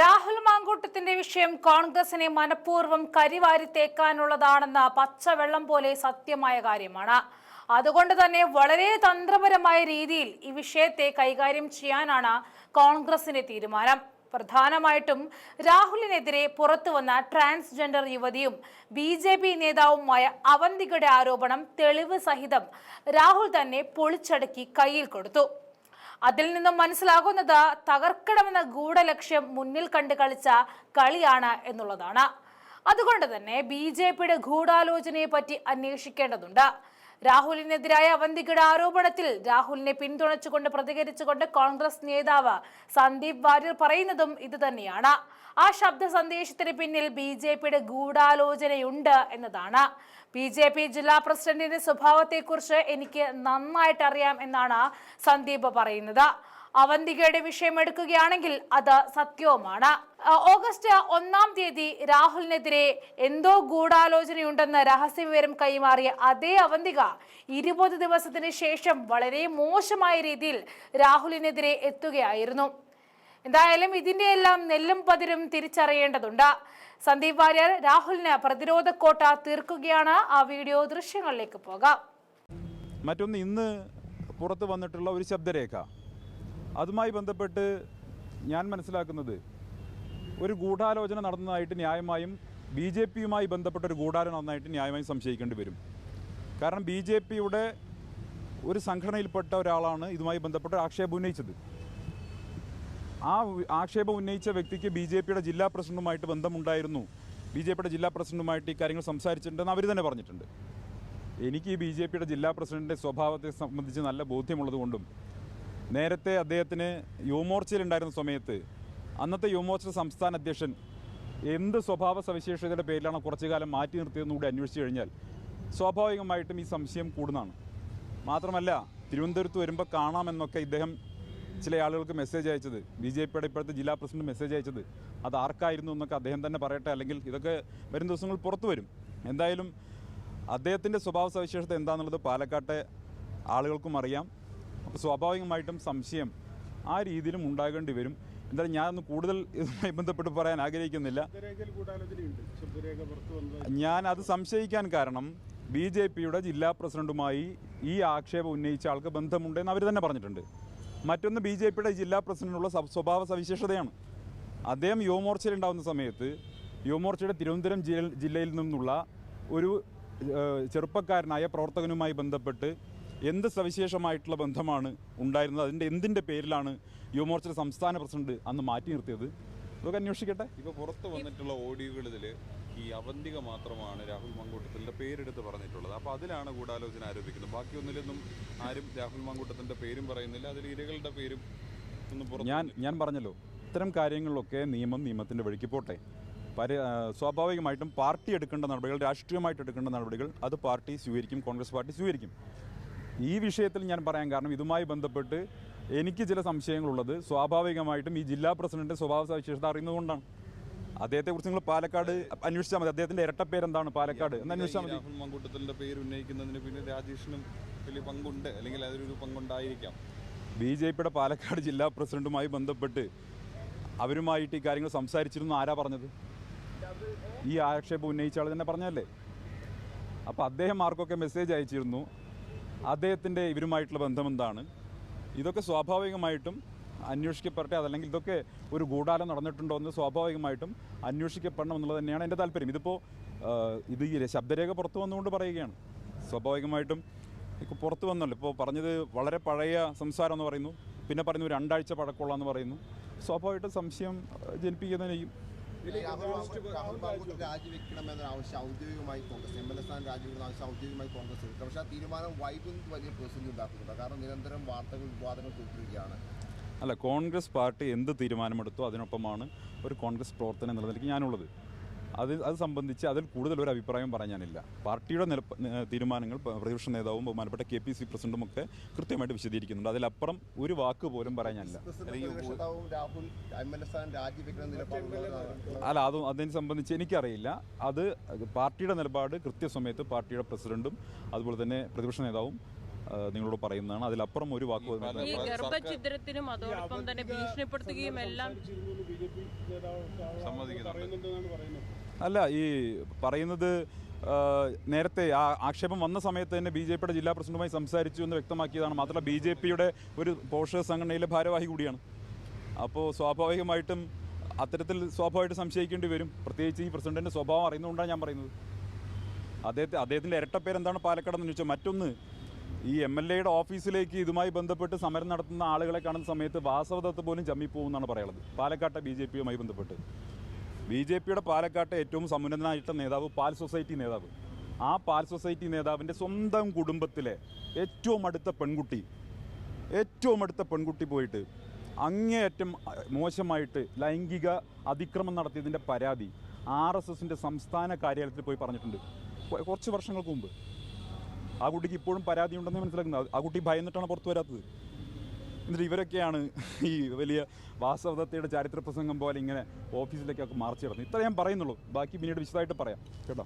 രാഹുൽ മാങ്കൂട്ടത്തിന്റെ വിഷയം കോൺഗ്രസിനെ മനഃപൂർവം കരിവാരി തേക്കാനുള്ളതാണെന്ന പച്ചവെള്ളം പോലെ സത്യമായ കാര്യമാണ്. അതുകൊണ്ട് തന്നെ വളരെ തന്ത്രപരമായ രീതിയിൽ ഈ വിഷയത്തെ കൈകാര്യം ചെയ്യാനാണ് കോൺഗ്രസിന്റെ തീരുമാനം. പ്രധാനമായിട്ടും രാഹുലിനെതിരെ പുറത്തു വന്ന ട്രാൻസ്ജെൻഡർ യുവതിയും ബി ജെ പി നേതാവുമായ അവന്തികയുടെ ആരോപണം തെളിവ് സഹിതം രാഹുൽ തന്നെ പൊളിച്ചടക്കി കയ്യിൽ കൊടുത്തു. അതിൽ നിന്നും മനസ്സിലാകുന്നത് തകർക്കണമെന്ന ഗൂഢലക്ഷ്യം മുന്നിൽ കണ്ട് കളിച്ച കളിയാണ് എന്നുള്ളതാണ്. അതുകൊണ്ട് തന്നെ ബി ജെ പിയുടെ ഗൂഢാലോചനയെ പറ്റി അന്വേഷിക്കേണ്ടതുണ്ട്. രാഹുലിനെതിരായ അവന്തികയുടെ ആരോപണത്തിൽ രാഹുലിനെ പിന്തുണച്ചുകൊണ്ട് പ്രതികരിച്ചുകൊണ്ട് കോൺഗ്രസ് നേതാവ് സന്ദീപ് വാര്യർ പറയുന്നതും ഇത് തന്നെയാണ് ആ ശബ്ദ സന്ദേശത്തിന് പിന്നിൽ ബി ജെ പിയുടെ ഗൂഢാലോചനയുണ്ട് എന്നതാണ്. ബി ജെ പി ജില്ലാ പ്രസിഡന്റിന്റെ സ്വഭാവത്തെക്കുറിച്ച് എനിക്ക് നന്നായിട്ടറിയാം എന്നാണ് സന്ദീപ് പറയുന്നത്. അവന്തികയുടെ വിഷയം എടുക്കുകയാണെങ്കിൽ അത് സത്യവുമാണ്. ഓഗസ്റ്റ് ഒന്നാം തീയതി രാഹുലിനെതിരെ എന്തോ ഗൂഢാലോചനയുണ്ടെന്ന് രഹസ്യവിവരം കൈമാറിയ അതേ അവന്തിക ഇരുപത് ദിവസത്തിന് ശേഷം വളരെ മോശമായ രീതിയിൽ രാഹുലിനെതിരെ എത്തുകയായിരുന്നു. എന്തായാലും ഇതിന്റെ എല്ലാം നെല്ലും പതിരും തിരിച്ചറിയേണ്ടതുണ്ട്. സന്ദീപ് വാര്യർ രാഹുലിന് പ്രതിരോധ കോട്ട തീർക്കുകയാണ്. ആ വീഡിയോ ദൃശ്യങ്ങളിലേക്ക് പോകാം. മറ്റൊന്ന് ഇന്ന് പുറത്തു വന്നിട്ടുള്ള ഒരു ശബ്ദരേഖ. അതുമായി ബന്ധപ്പെട്ട് ഞാൻ മനസ്സിലാക്കുന്നത് ഒരു ഗൂഢാലോചന നടന്നതായിട്ട് ന്യായമായും ബി ജെ പിയുമായി ബന്ധപ്പെട്ട ഒരു ഗൂഢാലോചന നടന്നതായിട്ട് ന്യായമായും സംശയിക്കേണ്ടി വരും. കാരണം ബി ജെ പിയുടെ ഒരു സംഘടനയിൽപ്പെട്ട ഒരാളാണ് ഇതുമായി ബന്ധപ്പെട്ട ആക്ഷേപം ഉന്നയിച്ചത്. ആ ആക്ഷേപം ഉന്നയിച്ച വ്യക്തിക്ക് ബി ജെ പിയുടെ ജില്ലാ പ്രസിഡന്റുമായിട്ട് ബന്ധമുണ്ടായിരുന്നു. ബി ജെ പിയുടെ ജില്ലാ പ്രസിഡന്റുമായിട്ട് ഈ കാര്യങ്ങൾ സംസാരിച്ചിട്ടുണ്ടെന്ന് അവർ തന്നെ പറഞ്ഞിട്ടുണ്ട്. എനിക്ക് ഈ ബി ജെ പിയുടെ ജില്ലാ പ്രസിഡന്റിന്റെ സ്വഭാവത്തെ സംബന്ധിച്ച് നല്ല ബോധ്യമുള്ളതുകൊണ്ടും നേരത്തെ അദ്ദേഹത്തിന് യുവമോർച്ചയിലുണ്ടായിരുന്ന സമയത്ത് അന്നത്തെ യുവമോർച്ച സംസ്ഥാന അധ്യക്ഷൻ എന്ത് സ്വഭാവ സവിശേഷതയുടെ പേരിലാണ് കുറച്ചു കാലം മാറ്റി നിർത്തിയതെന്ന് കൂടി അന്വേഷിച്ചു കഴിഞ്ഞാൽ സ്വാഭാവികമായിട്ടും ഈ സംശയം കൂടുന്നതാണ്. മാത്രമല്ല തിരുവനന്തപുരത്ത് വരുമ്പോൾ കാണാമെന്നൊക്കെ ഇദ്ദേഹം ചില ആളുകൾക്ക് മെസ്സേജ് അയച്ചത്. ബി ജെ പിയുടെ ഇപ്പോഴത്തെ ജില്ലാ പ്രസിഡന്റ് മെസ്സേജ് അയച്ചത്. അത് ആർക്കായിരുന്നു എന്നൊക്കെ അദ്ദേഹം തന്നെ പറയട്ടെ അല്ലെങ്കിൽ ഇതൊക്കെ വരും ദിവസങ്ങൾ പുറത്തു വരും. എന്തായാലും അദ്ദേഹത്തിന്റെ സ്വഭാവ സവിശേഷത എന്താണെന്നുള്ളത് പാലക്കാട്ടെ ആളുകൾക്കും അറിയാം. സ്വാഭാവികമായിട്ടും സംശയം ആ രീതിയിലും ഉണ്ടാകേണ്ടി വരും. എന്തായാലും ഞാനൊന്ന് കൂടുതൽ ഇതുമായി ബന്ധപ്പെട്ട് പറയാൻ ആഗ്രഹിക്കുന്നില്ല. ഞാൻ അത് സംശയിക്കാൻ കാരണം ബി ജെ പിയുടെ ജില്ലാ പ്രസിഡന്റുമായി ഈ ആക്ഷേപം ഉന്നയിച്ച ആൾക്ക് ബന്ധമുണ്ടെന്ന് അവർ തന്നെ പറഞ്ഞിട്ടുണ്ട്. മറ്റൊന്ന് ബി ജെ പിയുടെ ജില്ലാ പ്രസിഡന്റിനുള്ള സ്വഭാവ സവിശേഷതയാണ്. അദ്ദേഹം യുവമോർച്ചയിൽ ഉണ്ടാകുന്ന സമയത്ത് യുവമോർച്ചയുടെ തിരുവനന്തപുരം ജില്ലയിൽ നിന്നുള്ള ഒരു ചെറുപ്പക്കാരനായ പ്രവർത്തകനുമായി ബന്ധപ്പെട്ട് എന്ത് സവിശേഷമായിട്ടുള്ള ബന്ധമാണ് ഉണ്ടായിരുന്നത്? അതിന്റെ എന്തിന്റെ പേരിലാണ് യുവമോർച്ചയുടെ സംസ്ഥാന പ്രസിഡന്റ് അന്ന് മാറ്റി നിർത്തിയത്? അതൊക്കെ അന്വേഷിക്കട്ടെ. ഇപ്പൊ പുറത്ത് വന്നിട്ടുള്ള ഓഡിയോകളിൽ ഈ അവന്തിക മാത്രമാണ് രാഹുൽ മങ്കൂട്ടത്തിന്റെ പേരെടുത്ത് പറഞ്ഞിട്ടുള്ളത്. അപ്പോൾ അതിലാണ് ഗൂഢാലോചന ആരോപിക്കുന്നത്. ബാക്കിയൊന്നിലൊന്നും ആരും രാഹുൽ മങ്കൂട്ടത്തിന്റെ പേരും പറയുന്നില്ല. അതിൽ ഇരകളുടെ പേരും ഒന്നും ഞാൻ ഞാൻ പറഞ്ഞല്ലോ ഇത്തരം കാര്യങ്ങളിലൊക്കെ നിയമം നിയമത്തിന്റെ വഴിക്ക് പോട്ടെ. പരി സ്വാഭാവികമായിട്ടും പാർട്ടി എടുക്കേണ്ട നടപടികൾ രാഷ്ട്രീയമായിട്ട് എടുക്കേണ്ട നടപടികൾ അത് പാർട്ടി സ്വീകരിക്കും കോൺഗ്രസ് പാർട്ടി സ്വീകരിക്കും. ഈ വിഷയത്തിൽ ഞാൻ പറയാൻ കാരണം ഇതുമായി ബന്ധപ്പെട്ട് എനിക്ക് ചില സംശയങ്ങളുള്ളത്. സ്വാഭാവികമായിട്ടും ഈ ജില്ലാ പ്രസിഡന്റ് സ്വഭാവ സവിശേഷത അറിയുന്നതുകൊണ്ടാണ്. അദ്ദേഹത്തെക്കുറിച്ച് നിങ്ങൾ പാലക്കാട് അന്വേഷിച്ചാൽ മതി. അദ്ദേഹത്തിന്റെ ഇരട്ടപ്പേരെന്താണ് പാലക്കാട്? എന്ന് അന്വേഷിച്ചാൽ മതി. പേര് ഉന്നയിക്കുന്നതിന് പിന്നെ രാജേഷിനും വലിയ പങ്കുണ്ട്. അല്ലെങ്കിൽ അതിലൊരു പങ്കുണ്ടായിരിക്കാം. ബി ജെ പിയുടെ പാലക്കാട് ജില്ലാ പ്രസിഡന്റുമായി ബന്ധപ്പെട്ട് അവരുമായിട്ട് ഈ കാര്യങ്ങൾ സംസാരിച്ചിരുന്നു. ആരാ പറഞ്ഞത്? ഈ ആക്ഷേപം ഉന്നയിച്ച ആൾ തന്നെ പറഞ്ഞല്ലേ അപ്പോൾ അദ്ദേഹം ആർക്കൊക്കെ മെസ്സേജ് അയച്ചിരുന്നു. അദ്ദേഹത്തിന്റെ ഇവരുമായിട്ടുള്ള ബന്ധം എന്താണ് ഇതൊക്കെ സ്വാഭാവികമായിട്ടും അന്വേഷിക്കപ്പെടട്ടെ അതല്ലെങ്കിൽ ഇതൊക്കെ ഒരു ഗൂഢാലം നടന്നിട്ടുണ്ടോ എന്ന് സ്വാഭാവികമായിട്ടും അന്വേഷിക്കപ്പെടണം എന്നുള്ളത് തന്നെയാണ് എന്റെ താല്പര്യം. ഇതിപ്പോൾ ഇത് ഈ ശബ്ദരേഖ പുറത്തു വന്നുകൊണ്ട് പറയുകയാണ്. സ്വാഭാവികമായിട്ടും ഇപ്പോൾ പുറത്തു വന്നല്ലോ. ഇപ്പോൾ പറഞ്ഞത് വളരെ പഴയ സംസാരം എന്ന് പറയുന്നു. പിന്നെ പറയുന്നു രണ്ടാഴ്ച പഴക്കമുള്ളതെന്ന് പറയുന്നു. സ്വാഭാവികമായിട്ടും സംശയം ജനിപ്പിക്കുന്നതിനെയും രാഹുൽ ബാബു രാജിവെക്കണമെന്ന ആവശ്യം ഔദ്യോഗികമായി കോൺഗ്രസ് എം എൽ എ സ്ഥാനം രാജിവെക്കുന്ന ആവശ്യം ഔദ്യോഗികമായി കോൺഗ്രസ് എടുത്തു പക്ഷേ ആ തീരുമാനം വൈകുന്നത് വലിയ പ്രതിസന്ധി ഉണ്ടാക്കുന്നുണ്ട്. കാരണം നിരന്തരം വാർത്തകൾ വിവാദങ്ങൾ തുടരുകയാണ് അല്ല കോൺഗ്രസ് പാർട്ടി എന്ത് തീരുമാനമെടുത്തോ അതിനൊപ്പമാണ് ഒരു കോൺഗ്രസ് പ്രവർത്തനം എന്നുള്ള നിലയ്ക്ക് ഞാനുള്ളത്. അത് അത് സംബന്ധിച്ച് അതിൽ കൂടുതൽ ഒരു അഭിപ്രായം പറയാനില്ല പാർട്ടിയുടെ നില തീരുമാനങ്ങൾ പ്രതിപക്ഷ നേതാവും ബഹുമാനപ്പെട്ട കെ പി സി പ്രസിഡന്റും ഒക്കെ കൃത്യമായിട്ട് വിശദീകരിക്കുന്നുണ്ട്. അതിലപ്പുറം ഒരു വാക്ക് പോലും പറയാനില്ല അല്ല അത് അതിനെ സംബന്ധിച്ച് എനിക്കറിയില്ല. അത് പാർട്ടിയുടെ നിലപാട് കൃത്യസമയത്ത് പാർട്ടിയുടെ പ്രസിഡന്റും അതുപോലെ തന്നെ പ്രതിപക്ഷ നേതാവും നിങ്ങളോട് പറയുന്നതാണ്. അതിലപ്പുറം ഒരു വാക്ക് ഈ ഗർഭഛിദ്രത്തിനും അതോടൊപ്പം തന്നെ ഭീഷണിപ്പെടുത്തുകയും എല്ലാം അല്ല ഈ പറയുന്നത് നേരത്തെ ആ ആക്ഷേപം വന്ന സമയത്ത് തന്നെ ബി ജെ പിയുടെ ജില്ലാ പ്രസിഡന്റുമായി സംസാരിച്ചു എന്ന് വ്യക്തമാക്കിയതാണ്. മാത്രമല്ല ബി ജെ പിയുടെ ഒരു പോഷക സംഘടനയിലെ ഭാരവാഹി കൂടിയാണ്. അപ്പോൾ സ്വാഭാവികമായിട്ടും അത്തരത്തിൽ സ്വാഭാവികമായിട്ട് സംശയിക്കേണ്ടി വരും. പ്രത്യേകിച്ച് ഈ പ്രസിഡന്റിന്റെ സ്വഭാവം അറിയുന്നതുകൊണ്ടാണ് ഞാൻ പറയുന്നത്. അദ്ദേഹത്തെ അദ്ദേഹത്തിന്റെ ഇരട്ടപ്പേര് എന്താണ് പാലക്കാട് എന്ന് ചോദിച്ചാൽ മറ്റൊന്ന് ഈ എം എൽ എയുടെ ഓഫീസിലേക്ക് ഇതുമായി ബന്ധപ്പെട്ട് സമരം നടത്തുന്ന ആളുകളെ കാണുന്ന സമയത്ത് വാസവദത്ത് പോലും ചമ്മിപ്പോകുമെന്നാണ് പറയുന്നത്. പാലക്കാട്ടെ ബി ജെ പിയുമായി ബന്ധപ്പെട്ട്. ബി ജെ പിയുടെ പാലക്കാട്ടെ ഏറ്റവും സമുന്നതനായിട്ട നേതാവ് പാൽ സൊസൈറ്റി നേതാവ്. ആ പാൽ സൊസൈറ്റി നേതാവിന്റെ സ്വന്തം കുടുംബത്തിലെ ഏറ്റവും അടുത്ത പെൺകുട്ടി ഏറ്റവും അടുത്ത പെൺകുട്ടി പോയിട്ട് അങ്ങേയറ്റം മോശമായിട്ട് ലൈംഗിക അതിക്രമം നടത്തിയതിന്റെ പരാതി ആർ എസ് എസിന്റെ സംസ്ഥാന കാര്യാലയത്തിൽ പോയി പറഞ്ഞിട്ടുണ്ട്. കുറച്ച് വർഷങ്ങൾക്ക് മുമ്പ്. ആ കുട്ടിക്ക് ഇപ്പോഴും പരാതി ഉണ്ടെന്ന് മനസ്സിലാക്കുന്നത്. ആ കുട്ടി ഭയന്നിട്ടാണ് പുറത്തു വരാത്തത്. എന്നിട്ട് ഇവരൊക്കെയാണ് ഈ വലിയ വാസവദത്തയുടെ ചാരിത്ര പ്രസംഗം പോലെ ഇങ്ങനെ ഓഫീസിലേക്കൊക്കെ മാർച്ച് നടത്തുന്നത്. ഇത്ര ഞാൻ പറയുന്നുള്ളൂ. ബാക്കി പിന്നീട് വിശദമായിട്ട് പറയാം. കേട്ടോ?